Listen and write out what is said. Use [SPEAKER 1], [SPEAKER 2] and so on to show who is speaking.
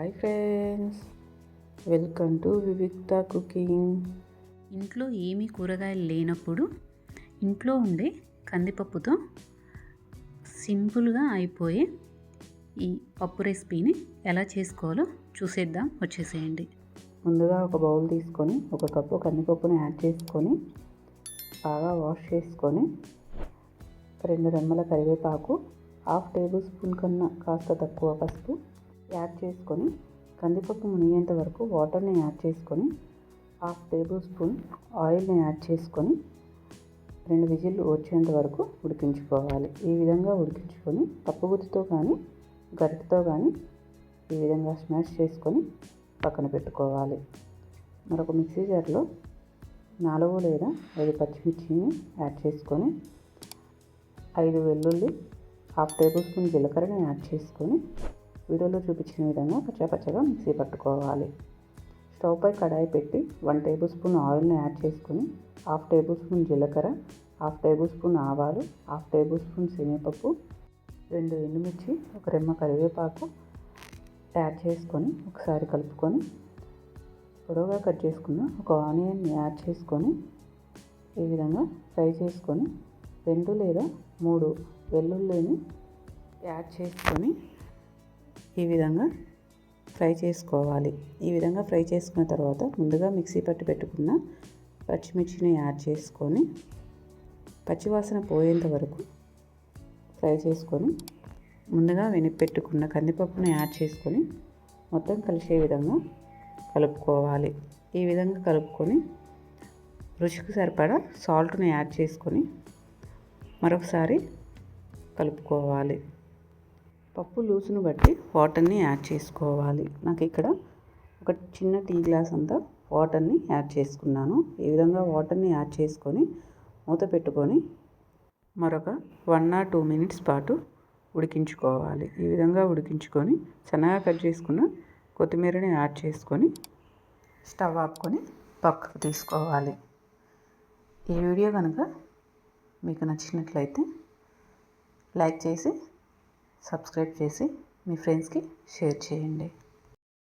[SPEAKER 1] Hi friends welcome to Vivikta cooking
[SPEAKER 2] ఇంట్లో ఏమీ కూరగాయలు లేనప్పుడు ఇంట్లో ఉండే కందిపప్పుతో సింపుల్గా అయిపోయే ఈ పప్పు రెసిపీని ఎలా చేసుకోవాలో చూసేద్దాం వచ్చేసేయండి.
[SPEAKER 1] ముందుగా ఒక బౌల్ తీసుకొని ఒక కప్పు కందిపప్పుని యాడ్ చేసుకొని బాగా వాష్ చేసుకొని రెండు రెమ్మల కరివేపాకు హాఫ్ టేబుల్ స్పూన్ కన్నా కాస్త తక్కువ పసుపు యాడ్ చేసుకొని కందిపప్పు మునిగేంత వరకు వాటర్ని యాడ్ చేసుకొని హాఫ్ టేబుల్ స్పూన్ ఆయిల్ని యాడ్ చేసుకొని రెండు విజిల్లు వచ్చేంత వరకు ఉడికించుకోవాలి. ఈ విధంగా ఉడికించుకొని పప్పు కానీ గరిటతో కానీ ఈ విధంగా స్మాష్ చేసుకొని పక్కన పెట్టుకోవాలి. మరొక మిక్సీ జార్లో నాలుగు లేదా ఐదు పచ్చిమిర్చిని యాడ్ చేసుకొని ఐదు వెల్లుల్లి హాఫ్ టేబుల్ స్పూన్ జీలకర్రని యాడ్ చేసుకొని వీడియోలో చూపించిన విధంగా పచ్చపచ్చగా మిక్సీ పట్టుకోవాలి. స్టవ్ పై కడాయి పెట్టి వన్ టేబుల్ స్పూన్ ఆయిల్ని యాడ్ చేసుకొని హాఫ్ టేబుల్ స్పూన్ జీలకర్ర హాఫ్ టేబుల్ స్పూన్ ఆవాలు హాఫ్ టేబుల్ స్పూన్ శనగపప్పు రెండు ఎండుమిర్చి ఒక రెమ్మ కరివేపాకు యాడ్ చేసుకొని ఒకసారి కలుపుకొని పొడవుగా కట్ చేసుకున్న ఒక ఆనియన్ని యాడ్ చేసుకొని ఈ విధంగా ఫ్రై చేసుకొని రెండు లేదా మూడు వెల్లుల్లిని యాడ్ చేసుకొని ఈ విధంగా ఫ్రై చేసుకోవాలి. ఈ విధంగా ఫ్రై చేసుకున్న తర్వాత ముందుగా మిక్సీ పట్టి పెట్టుకున్న పచ్చిమిర్చిని యాడ్ చేసుకొని పచ్చివాసన పోయేంత వరకు ఫ్రై చేసుకొని ముందుగా వెనిపెట్టుకున్న కందిపప్పుని యాడ్ చేసుకొని మొత్తం కలిసే విధంగా కలుపుకోవాలి. ఈ విధంగా కలుపుకొని రుచికి సరిపడా సాల్ట్ను యాడ్ చేసుకొని మరొకసారి కలుపుకోవాలి. పప్పు లూసును బట్టి వాటర్ని యాడ్ చేసుకోవాలి. నాకు ఇక్కడ ఒక చిన్న టీ గ్లాస్ అంతా వాటర్ని యాడ్ చేసుకున్నాను. ఈ విధంగా వాటర్ని యాడ్ చేసుకొని మూత పెట్టుకొని మరొక వన్ ఆర్ టూ మినిట్స్ పాటు ఉడికించుకోవాలి. ఈ విధంగా ఉడికించుకొని సన్నగా కట్ చేసుకున్న కొత్తిమీరని యాడ్ చేసుకొని స్టవ్ ఆపుకొని పక్కకు తీసుకోవాలి. ఈ వీడియో కనుక మీకు నచ్చినట్లయితే లైక్ చేసి సబ్స్క్రైబ్ చేసి మీ ఫ్రెండ్స్కి షేర్ చేయండి.